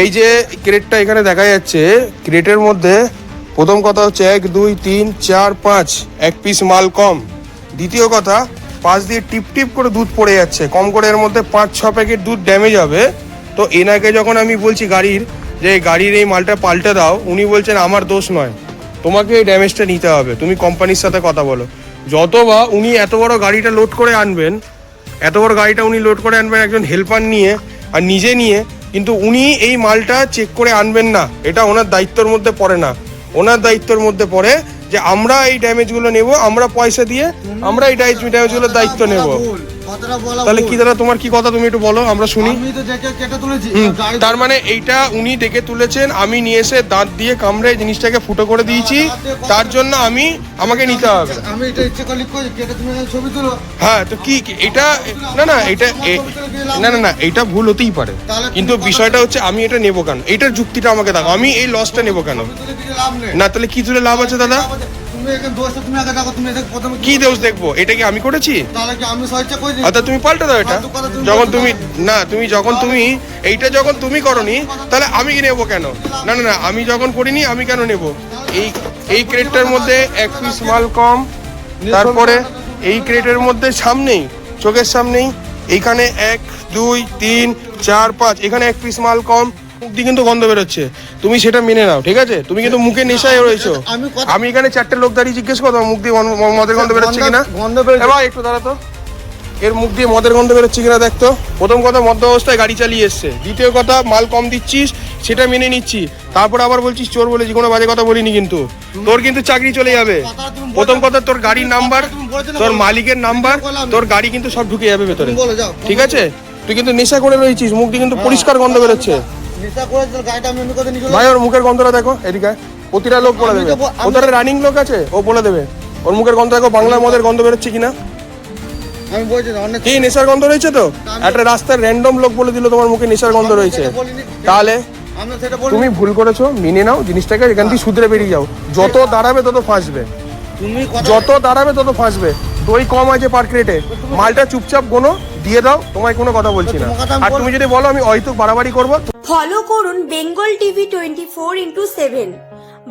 এই যে ক্রেটটা এখানে দেখা যাচ্ছে, ক্রেটের মধ্যে প্রথম কথা হচ্ছে এক, দুই, তিন, চার, পাঁচ, এক পিস মাল কম। দ্বিতীয় কথা পাঁচ দিয়ে টিপ টিপ করে দুধ পড়ে যাচ্ছে। কম করে এর মধ্যে পাঁচ, ছ প্যাকেট দুধ ড্যামেজ হবে। তো এনাকে যখন আমি বলছি গাড়ির, যে গাড়ির এই মালটা পাল্টে দাও, উনি বলছেন, আমার দোষ নয়। তোমাকে এই ড্যামেজটা নিতে হবে। তুমি কোম্পানির সাথে কথা বলো। যত বা উনি এত বড় গাড়িটা লোড করে আনবেন, এত বড় গাড়িটা উনি লোড করে আনবেন একজন হেল্পার নিয়ে, আর নিজে নিয়ে কিন্তু উনি এই মালটা চেক করে আনবেন না। এটা ওনার দায়িত্বের মধ্যে পড়ে না। ওনার দায়িত্বের মধ্যে পড়ে যে আমরা এই ড্যামেজগুলো নেব, আমরা পয়সা দিয়ে আমরা এই ড্যামেজগুলোর দায়িত্ব নেব। তাহলে কি দাদা তোমার কি কথা? তুমি একটু বলো আমরা শুনি। দেখে তার মানে এইটা উনি দেখে তুলেছেন আমি নিয়ে এসে দাঁত দিয়ে কামড়ে জিনিসটাকে ফুটো করে দিয়েছি। তার জন্য আমি আমাকে নিতে হবে। আমি এটা ইচ্ছে করে কেটে তুমি ছবি তুলো। হ্যাঁ তো কি এটা না না এটা না না না এটা ভুল হতেই পারে। কিন্তু বিষয়টা হচ্ছে আমি এটা নেব কেন? এইটার যুক্তিটা আমাকে দাও। আমি এই লসটা নেব কেন? না তাহলে কি তুলে লাভ আছে দাদা? কি দোষ দেখব? এটা কি আমি করেছি? অর্থাৎ তুমি পাল্টে দাও এটা। যখন তুমি না। না তুমি যখন তুমি এইটা যখন তুমি করনি তাহলে আমি কি নেব কেন? না না না আমি যখন করিনি আমি কেন নেব? এই এই ক্রেটটার মধ্যে এক পিস মাল কম তারপরে এই ক্রেটের মধ্যে সামনেই চোখের সামনেই এইখানে এক দুই তিন চার পাঁচ এখানে এক পিস মাল কম মুখ দিয়ে কিন্তু গন্ধ বেরোচ্ছে। তুমি সেটা মেনে নাও ঠিক আছে? তুমি কিন্তু মুখে নেশায় রয়েছো। আমি এখানে চারটে লোক দাঁড়িয়ে জিজ্ঞেস করো মুখ দিয়ে মদের গন্ধ বেরোচ্ছে কিনা? গন্ধ বেরোচ্ছে। একটু দাঁড়া তো। এর মুখ দিয়ে মদের গন্ধ বেরোচ্ছে কিনা দেখতো প্রথম কথা মধ্য অবস্থায় গাড়ি চালিয়ে এসছে। দ্বিতীয় কথা মাল কম দিচ্ছিস সেটা মেনে নিচ্ছি। তারপর আবার বলছিস চোর বলেছি কোনো বাজে কথা বলিনি কিন্তু। তোর কিন্তু চাকরি চলে যাবে। বলো। প্রথম কথা তোর গাড়ির নাম্বার তোর মালিকের নাম্বার তোর গাড়ি কিন্তু সব ঢুকে যাবে ভেতরে। বলো ঠিক আছে? তুই কিন্তু নেশা করে রয়েছিস মুখ দিয়ে কিন্তু পরিষ্কার গন্ধ বেরোচ্ছে। ভাই ওর মুখের গন্ধটা দেখো এদিকে প্রতিটা লোক বলে দেবে। ওদের রানিং লোক আছে ও বলে দেবে। ওর মুখের গন্ধ দেখো বাংলার মদের গন্ধ বেরোচ্ছে কিনা? আমি বলছি না, অনেক কি নেশার গন্ধ রয়েছে তো? একটা রাস্তার র্যান্ডম লোক বলে দিল তোমার মুখে নেশার গন্ধ রয়েছে। তাহলে? তুমি ভুল করেছ মেনে নাও জিনিসটাকে এখান থেকে শুধরে বেরিয়ে যাও। যত দাঁড়াবে তত ফাঁসবে। তুমি যত দাঁড়াবে তত ফাঁসবে। দই কম আছে পার ক্রেটে মালটা চুপচাপ গোনো দিয়ে দাও তোমায় কোনো কথা বলছি না। আর তুমি যদি বলো আমি হয়তো বাড়াবাড়ি করব ফলো করুন Bengal TV twenty four into seven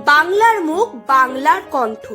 বাংলার মুখ বাংলার কণ্ঠ।